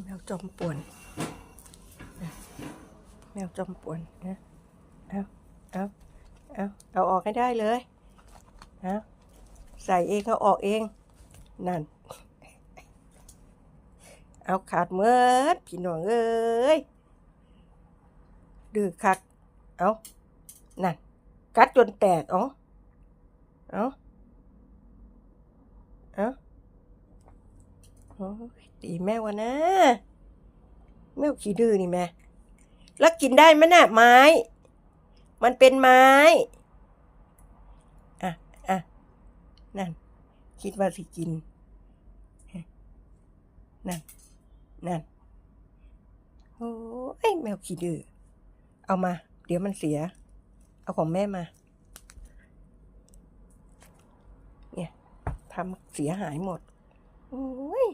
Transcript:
แมวจอมป่วน แมวจอมป่วนนะเอาเอาเอาเอาออกให้ได้เลยเอาใส่เองเอาออกเอง นั่น เอาขาดเมื่อพี่น้องเอ้ยดื้อคัก เอานั่น กัดจนแตกเอเอาเอาโอ้ย ตีแม่วะนะ แมวขี้ดื้อนี่แม่ แล้วกินได้ไหมน่ะไม้ มันเป็นไม้ อะอะนั่น คิดว่าสิกิน นั่น นั่น โอ้ยแมวขี้ดื้อ เอามา เดี๋ยวมันเสีย เอาของแม่มาเนี่ยทำเสียหายหมด โอ้ย